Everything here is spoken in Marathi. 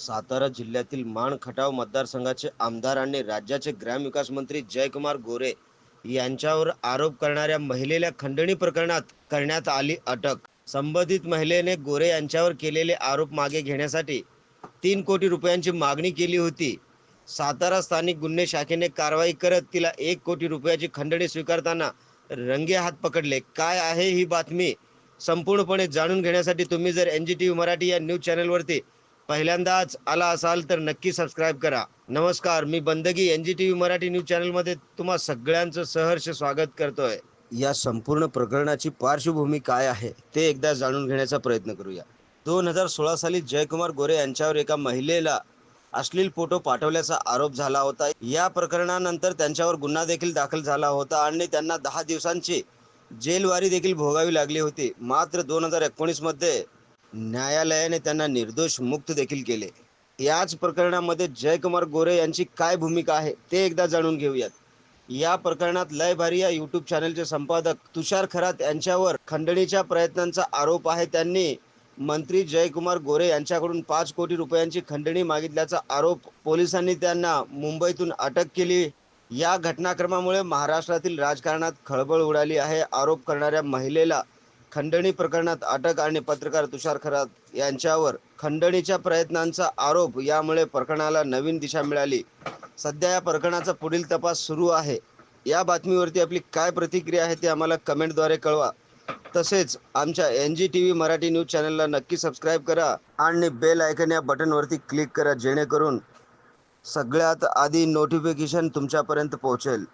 सातारा जिल्ह्यातील माण खटाव मतदारसंघाचे आमदार आणि राज्याचे ग्रामविकास मंत्री जयकुमार गोरे यांच्यावर आरोप करणाऱ्या महिलेला खंडणी प्रकरणात करण्यात आली अटक. संबंधित महिलेने गोरे यांच्यावर केलेले आरोप मागे घेण्यासाठी तीन कोटी रुपयांची मागणी केली होती. सातारा स्थानिक गुन्हे शाखेने कारवाई करत तिला एक कोटी रुपयाची खंडणी स्वीकारताना रंगे हात पकडले. काय आहे ही बातमी? संपूर्णपणे जाणून घेण्यासाठी तुम्ही जर N G T V Marathi या न्यूज चॅनलवरती पहिल्यांदाच आला असाल तर नक्की सबस्क्राईब करा. नमस्कार मी Bandagi N G T V Marathi news चॅनलमध्ये तुम्हा सगळ्यांचं सहर्ष स्वागत करतोय. या संपूर्ण प्रकरणाची पार्श्वभूमी काय आहे ते एकदा जाणून घेण्याचा प्रयत्न करूया. दोन हजार सोळा साली जयकुमार गोरे यांच्यावर एका महिलेला अश्लील फोटो पाठवल्याचा आरोप झाला होता. या प्रकरणानंतर त्यांच्यावर गुन्हा देखील दाखल झाला होता आणि त्यांना दहा दिवसांची जेलवारी देखील भोगावी लागली होती. मात्र दोन हजार एकोणीसमध्ये न्यायालयाने त्यांना निर्दोष मुक्त देखील केले. याच प्रकरणामध्ये जयकुमार गोरे यांची काय भूमिका आहे ते एकदा जाणून घेऊयात. या प्रकरणात लय भारी या युट्यूब चॅनलचे संपादक तुषार खरात यांच्यावर खंडणीच्या प्रयत्नांचा आरोप आहे. त्यांनी मंत्री जयकुमार गोरे यांच्याकडून पाच कोटी रुपयांची खंडणी मागितल्याचा आरोप पोलिसांनी त्यांना मुंबईतून अटक केली. या घटनाक्रमामुळे महाराष्ट्रातील राजकारणात खळबळ उडाली आहे. आरोप करणाऱ्या महिलेला खंडणी प्रकरणात अटक आणि पत्रकार तुषार खरात यांच्यावर खंडणीच्या प्रयत्नांचा आरोप यामुळे प्रकरणाला नवीन दिशा मिळाली. सध्या या प्रकरणाचा पुढील तपास सुरू आहे. या बातमीवरती आपली काय प्रतिक्रिया आहे ते आम्हाला कमेंटद्वारे कळवा. तसेच आमच्या N G T V Marathi news चॅनलला नक्की सबस्क्राईब करा आणि बेल आयकन या बटनवरती क्लिक करा जेणेकरून सगळ्यात आधी नोटिफिकेशन तुमच्यापर्यंत पोहोचेल.